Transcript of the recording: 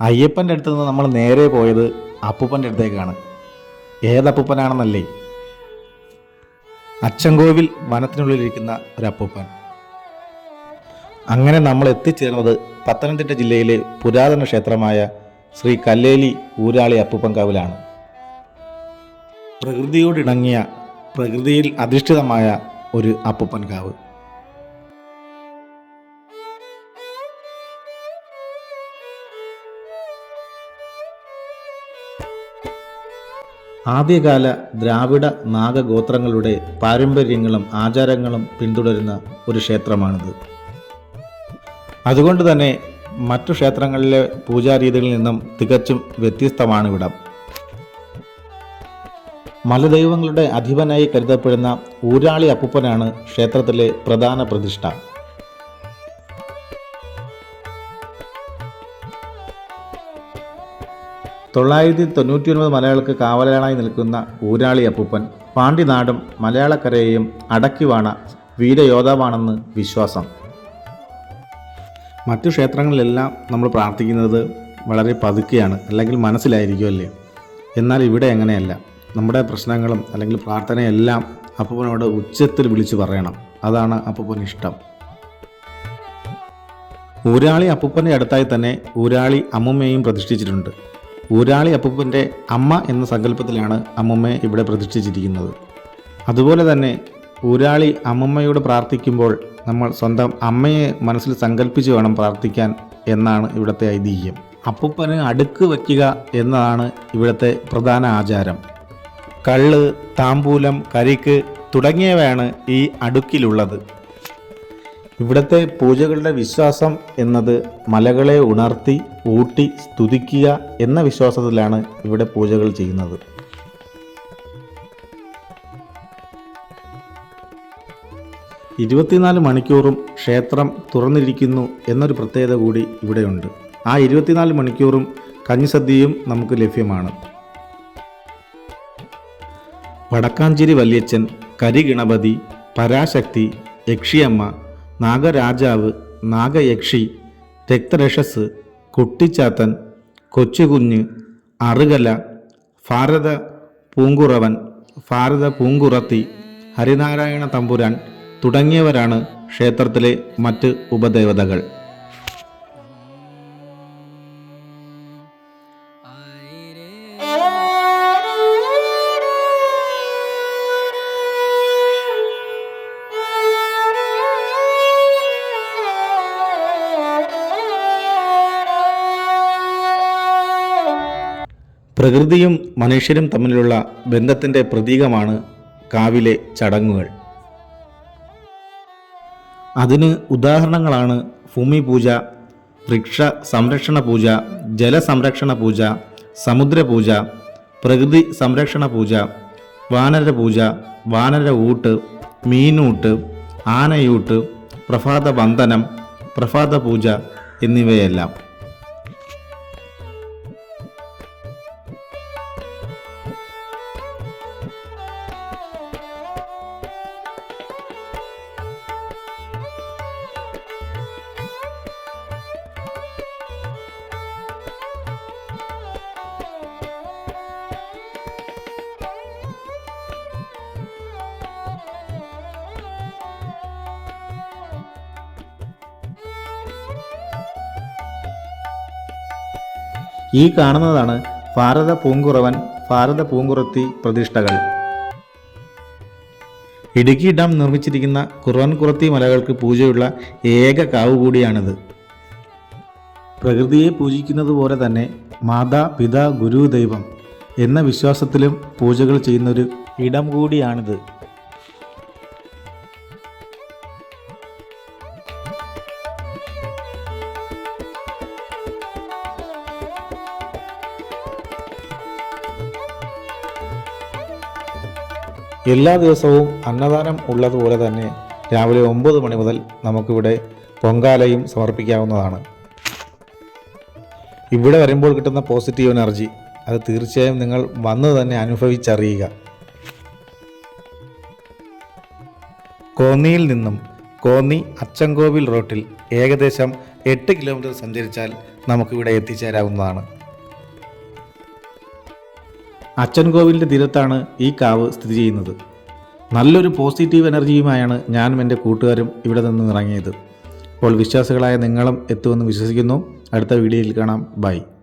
അയ്യപ്പന്റെ അടുത്ത് നിന്ന് നമ്മൾ നേരെ പോയത് അപ്പൂപ്പന്റെ അടുത്തേക്കാണ്. ഏതപ്പൂപ്പനാണെന്നല്ലേ അച്ചൻകോവിൽ വനത്തിനുള്ളിലിരിക്കുന്ന ഒരു അപ്പൂപ്പൻ. അങ്ങനെ നമ്മൾ എത്തിച്ചേർന്നത് പത്തനംതിട്ട ജില്ലയിലെ പുരാതന ക്ഷേത്രമായ ശ്രീ കല്ലേലി ഊരാളി അപ്പൂപ്പൻകാവിലാണ് പ്രകൃതിയോടിണങ്ങിയ പ്രകൃതിയിൽ അധിഷ്ഠിതമായ ഒരു അപ്പൂപ്പൻകാവ് ആദ്യകാല ദ്രാവിഡ നാഗഗോത്രങ്ങളുടെ പാരമ്പര്യങ്ങളും ആചാരങ്ങളും പിന്തുടരുന്ന ഒരു ക്ഷേത്രമാണിത്. അതുകൊണ്ട് തന്നെ മറ്റു ക്ഷേത്രങ്ങളിലെ പൂജാരീതികളിൽ നിന്നും തികച്ചും വ്യത്യസ്തമാണ് ഇവിടം. മലദൈവങ്ങളുടെ അധിപനായി കരുതപ്പെടുന്ന ഊരാളി അപ്പൂപ്പനാണ് ക്ഷേത്രത്തിലെ പ്രധാന പ്രതിഷ്ഠ. തൊള്ളായിരത്തി തൊണ്ണൂറ്റി ഒൻപത് മലയാളികൾക്ക് കാവലാളായി നിൽക്കുന്ന ഊരാളി അപ്പൂപ്പൻ പാണ്ടിനാടും മലയാളക്കരയെയും അടക്കിവാണ വീരയോദ്ധാവാണെന്ന് വിശ്വാസം. മറ്റു ക്ഷേത്രങ്ങളിലെല്ലാം നമ്മൾ പ്രാർത്ഥിക്കുന്നത് വളരെ പതുക്കെയാണ് അല്ലെങ്കിൽ മനസ്സിലായിരിക്കുമല്ലേ എന്നാൽ ഇവിടെ അങ്ങനെയല്ല. നമ്മുടെ പ്രശ്നങ്ങളും അല്ലെങ്കിൽ പ്രാർത്ഥനയെല്ലാം അപ്പൂപ്പനോട് ഉച്ചത്തിൽ വിളിച്ചു പറയണം. അതാണ് അപ്പൂപ്പന് ഇഷ്ടം. ഊരാളി അപ്പൂപ്പന്റെ അടുത്തായി തന്നെ ഊരാളി അമ്മുമ്മയും പ്രതിഷ്ഠിച്ചിട്ടുണ്ട്. ഊരാളി അപ്പൂപ്പന്റെ അമ്മ എന്ന സങ്കല്പത്തിലാണ് അമ്മുമ്മയെ ഇവിടെ പ്രതിഷ്ഠിച്ചിരിക്കുന്നത്. അതുപോലെ തന്നെ ഊരാളി അമ്മമ്മയോട് പ്രാർത്ഥിക്കുമ്പോൾ നമ്മൾ സ്വന്തം അമ്മയെ മനസ്സിൽ സങ്കല്പിച്ച് വേണം പ്രാർത്ഥിക്കാൻ എന്നാണ് ഇവിടുത്തെ ഐതിഹ്യം. അപ്പൂപ്പന് അടുക്ക് വയ്ക്കുക എന്നതാണ് ഇവിടുത്തെ പ്രധാന ആചാരം. കള്ള് താമ്പൂലം കരിക്ക് തുടങ്ങിയവയാണ് ഈ അടുക്കിലുള്ളത്. ഇവിടുത്തെ പൂജകളുടെ വിശ്വാസം എന്നത് മലകളെ ഉണർത്തി ഊട്ടി സ്തുതിക്കുക എന്ന വിശ്വാസത്തിലാണ് ഇവിടെ പൂജകൾ ചെയ്യുന്നത്. ഇരുപത്തിനാല് മണിക്കൂറും ക്ഷേത്രം തുറന്നിരിക്കുന്നു എന്നൊരു പ്രത്യേകത കൂടി ഇവിടെയുണ്ട്. ആ ഇരുപത്തിനാല് മണിക്കൂറും കഞ്ഞിസദ്യയും നമുക്ക് ലഭ്യമാണ്. വടക്കാഞ്ചേരി വല്യച്ഛൻ കരിഗണപതി പരാശക്തി യക്ഷിയമ്മ നാഗരാജാവ് നാഗയക്ഷി രക്തരക്ഷസ് കുട്ടിച്ചാത്തൻ കൊച്ചുകുഞ്ഞ് അറുകല ഭാരത പൂങ്കുറവൻ ഭാരത പൂങ്കുറത്തി ഹരിനാരായണ തമ്പുരാൻ തുടങ്ങിയവരാണ് ക്ഷേത്രത്തിലെ മറ്റ് ഉപദേവതകൾ. പ്രകൃതിയും മനുഷ്യരും തമ്മിലുള്ള ബന്ധത്തിന്റെ പ്രതീകമാണ് കാവിലെ ചടങ്ങുകൾ. അതിന് ഉദാഹരണങ്ങളാണ് ഭൂമി പൂജ വൃക്ഷ സംരക്ഷണ പൂജ ജലസംരക്ഷണ പൂജ സമുദ്രപൂജ പ്രകൃതി സംരക്ഷണ പൂജ വാനര പൂജ വാനര ഊട്ട് മീനൂട്ട് ആനയൂട്ട് പ്രഭാത വന്ദനം പ്രഭാത പൂജ എന്നിവയെല്ലാം. ഈ കാണുന്നതാണ് ഭാരത പൂങ്കുറവൻ ഭാരത പൂങ്കുറത്തി പ്രതിഷ്ഠകൾ. ഇടുക്കി ഡാം നിർമ്മിച്ചിരിക്കുന്ന കുറവൻകുറത്തി മലകൾക്ക് പൂജയുള്ള ഏക കാവ് കൂടിയാണിത്. പ്രകൃതിയെ പൂജിക്കുന്നത് പോലെ തന്നെ മാതാ പിതാ ഗുരു ദൈവം എന്ന വിശ്വാസത്തിലും പൂജകൾ ചെയ്യുന്നൊരു ഇടം കൂടിയാണിത്. എല്ലാ ദിവസവും അന്നദാനം ഉള്ളതുപോലെ തന്നെ രാവിലെ ഒമ്പത് മണി മുതൽ നമുക്കിവിടെ പൊങ്കാലയും സമർപ്പിക്കാവുന്നതാണ്. ഇവിടെ വരുമ്പോൾ കിട്ടുന്ന പോസിറ്റീവ് എനർജി അത് തീർച്ചയായും നിങ്ങൾ വന്ന് തന്നെ അനുഭവിച്ചറിയുക. കോന്നിയിൽ നിന്നും കോന്നി അച്ചൻകോവിൽ റോട്ടിൽ ഏകദേശം എട്ട് കിലോമീറ്റർ സഞ്ചരിച്ചാൽ നമുക്കിവിടെ എത്തിച്ചേരാവുന്നതാണ്. അച്ഛൻ കോവിലിന്റെ തീരത്താണ് ഈ കാവ് സ്ഥിതി ചെയ്യുന്നത്. നല്ലൊരു പോസിറ്റീവ് എനർജിയുമായാണ് ഞാനും എന്റെ കൂട്ടുകാരും ഇവിടെ നിന്ന് ഇറങ്ങിയത്. അപ്പോൾ വിശ്വാസികളായ നിങ്ങളും എത്തുമെന്ന് വിശ്വസിക്കുന്നു. അടുത്ത വീഡിയോയിൽ കാണാം. ബൈ.